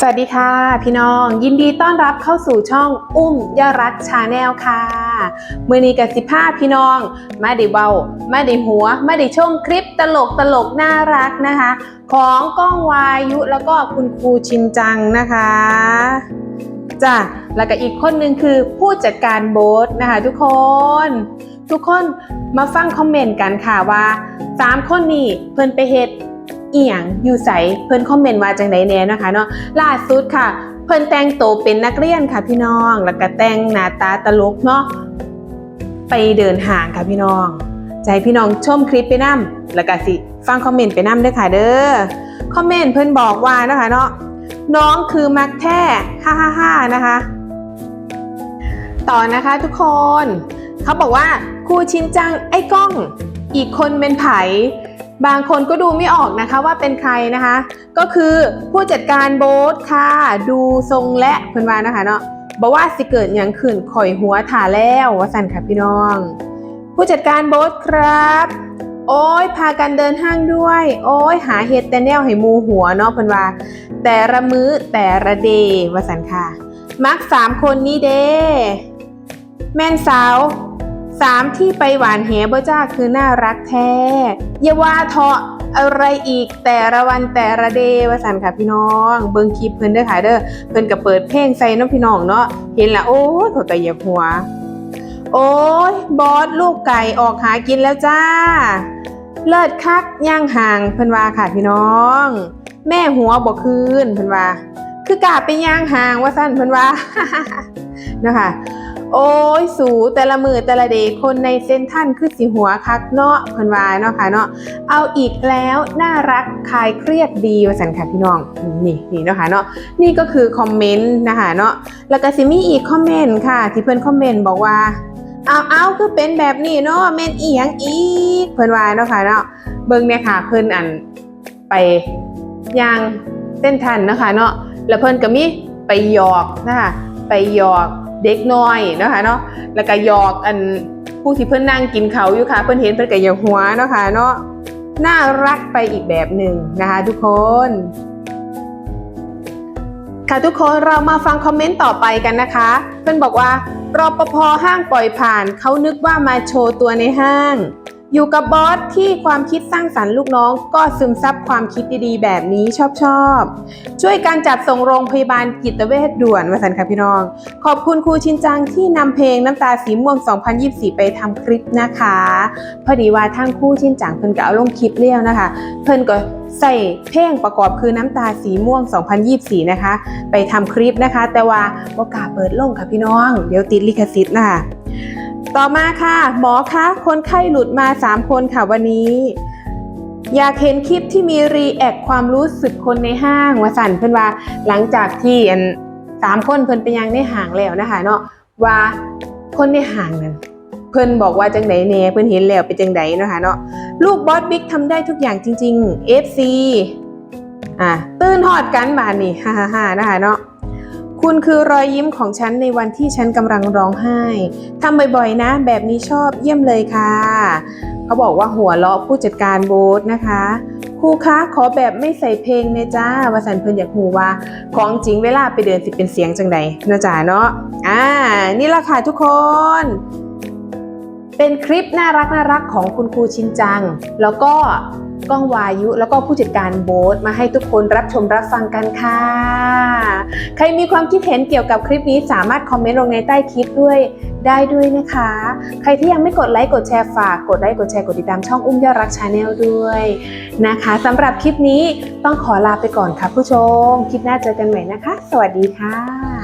สวัสดีค่ะพี่น้องยินดีต้อนรับเข้าสู่ช่องอุ้มยรักชาแนลค่ะเมื่อนี้กับสิผ้าพี่น้องมาได้เบามาได้หัวมาได้ชมคลิปตลกตลกน่ารักนะคะ ของก้องวายุแล้วก็คุณครูชินจังนะคะจ้ะแล้วก็อีกคนหนึ่งคือผู้จัดการโบ๊ทนะคะ ทุกคน ทุกคนมาฟังคอมเมนต์กันค่ะว่าสามคนนี้เพิ่นไปเฮ็ด อีหยังอยู่ใสเพิ่นคอมเมนต์ว่าจังไดแน่นะคะเนาะล่าสุดค่ะ เพิ่นแต่งโตวเป็นนักเรียนค่ะพี่น้อง แล้วก็แต่งหน้าตาตลกเนาะไปเดินห่างค่ะพี่น้องจะให้พี่น้องชมคลิปไปนํแล้วก็สิฟังคอมเมนต์ไปนํด้วยค่ะเด้อคอมเมนต์เพิ่นบอกว่านะคะเนาะน้องคือมักแท้ฮ่าฮ่าฮ่านะคะ ต่อนะคะทุกคน เขาบอกว่าครูชินจังไอ้ก้อง อีกคนเป็นไผ บางคนก็ดูไม่ออกนะคะว่าเป็นใครนะคะ ก็คือผู้จัดการโบ๊ทค่ะ ดูทรงและเพื่อนว่านะคะเนาะบอกว่าสิเกิดอย่างขืนข่อยหัวถ่าแล้วว่าสันค่ะพี่น้อง ผู้จัดการโบ๊ทครับ โอ้ยพากันเดินห้างด้วย โอ้ยหาเห็ดแต่แนวให้มูหัวเนาะเพื่อนว่าแต่ละมื้อแต่ละเดย์ว่าสันค่ะ มักสามคนนี้เด้แม่นสาว สามที่ไปหวานแหบ่จ้าคือน่ารักแท้อย่าว่าเถาะอะไรอีกแต่ละวันแต่ละเดย์ว่าสันค่ะพี่น้อง เบิ่งคลิปเพิ่นเด้อค่ะเด้อเพิ่นก็เปิดเพลงใส่น้องพี่น้องเนาะเห็นละโอ้ยเขาแต่เหยียบหัว โอ้ยบอสลูกไก่ออกหากินแล้วจ้า เลิศคักย่างห่างเพิ่นว่าค่ะพี่น้อง แม่หัวบ่คืนเพิ่นว่า คือกาไปย่างห่างว่าสั้นเพิ่นว่านะคะ โอ้ยสูแต่ละมือแต่ละเดย์คนในเซนทันคือสีหัวคักเนาะเพิ่นว่าเนาะค่ะเนาะเอาอีกแล้วน่ารักคลายเครียดดีว่าสันค่ะพี่น้องนี่นี่เนาะค่ะเนาะนี่ก็คือคอมเมนต์นะคะเนาะแล้วก็สิมีอีกคอมเมนต์ค่ะ ที่เพิ่นคอมเมนต์บอกว่าเอาเอาคือเป็นแบบนี้เนาะแม่นอีหยังอีกเพิ่นว่าเนาะค่ะเนาะเบิ่งเนี่ยค่ะเพิ่นอันไปย่างเส้นทันนะคะเนาะแล้วเพิ่นก็มีไปหยอกนะคะไปหยอก เด็กน้อยนะคะเนาะแล้วก็หยอกอันผู้ที่เพื่อนนั่งกินเขาอยู่ค่ะ เพื่อนเห็นเพื่อนก็อยาหัวเนาะค่ะเนาะน่ารักไปอีกแบบหนึ่งนะคะทุกคนค่ะทุกคนเรามาฟังคอมเมนต์ต่อไปกันนะคะ เพื่อนบอกว่ารอปภห้างปล่อยผ่านเขานึกว่ามาโชว์ตัวในห้าง อยู่กับบอสที่ความคิดสร้างสรรค์ลูกน้อง ก็ซึมซับความคิดดีๆ แบบนี้ชอบชอบช่วยการจัดส่งโรงพยาบาลจิตเวชด่วนมาสันค่ะพี่น้อง ขอบคุณครูชินจังที่นำเพลงน้ำตาสีม่วง 2024 ไปทำคลิปนะคะ พอดีว่าทางคู่ชินจังเพิ่นก็เอาลงคลิปเลี้ยวนะคะ เพิ่นก็ใส่เพลงประกอบคือน้ำตาสีม่วง 2024 นะคะ ไปทำคลิปนะคะ แต่ว่าบ่กล้าเปิดลงค่ะพี่น้อง เดี๋ยวติดลิขสิทธิ์นะคะ ต่อมาค่ะ หมอคะคนไข้หลุดมา 3 คนค่ะวันนี้ อยากเห็นคลิปที่มีรีแอคความรู้สึกคนในห้างว่าสั่นเพิ่อนว่าหลังจากที่อันสามคนเพิ่นไปยังในห้างแล้วนะคะเนาะว่าคนในห้างนั้นเพิ่นบอกว่าจังไดแน่เพิ่นเห็นแล้วเป็นจังไดนะคะเนาะลูกบอสบิ๊กทำได้ทุกอย่างจริง ๆ FC อะตื่นหอดกันบานนี่ฮ่าฮ่าฮ่านะคะเนาะ คุณคือรอยยิ้มของฉันในวันที่ฉันกำลังร้องไห้ทำบ่อยๆนะ แบบนี้ชอบเยี่ยมเลยค่ะ เขาบอกว่าหัวเราะผู้จัดการโบ๊ทนะคะครูคะขอแบบไม่ใส่เพลงเนยจ้าวาสันเพิ่นอยากหูว่า ของจริงเวลาไปเดินสิเป็นเสียงจังใดนะจ้าเนาะอ่า นี่ละค่ะทุกคน เป็นคลิปน่ารักน่ารักของคุณครูชินจัง แล้วก็ ก้องวายุ แล้วก็ผู้จัดการโบ๊ทมาให้ทุกคนรับชมรับฟังกันค่ะ ใครมีความคิดเห็นเกี่ยวกับคลิปนี้สามารถคอมเมนต์ลงในใต้คลิปด้วยได้ด้วยนะคะ ใครที่ยังไม่กดไลค์กดแชร์ฝากกดไลค์กดแชร์กดติดตามช่องอุ้มยอดรักชาแนลด้วยนะคะสำหรับคลิปนี้ต้องขอลาไปก่อนค่ะผู้ชม คลิปหน้าเจอกันใหม่นะคะ สวัสดีค่ะ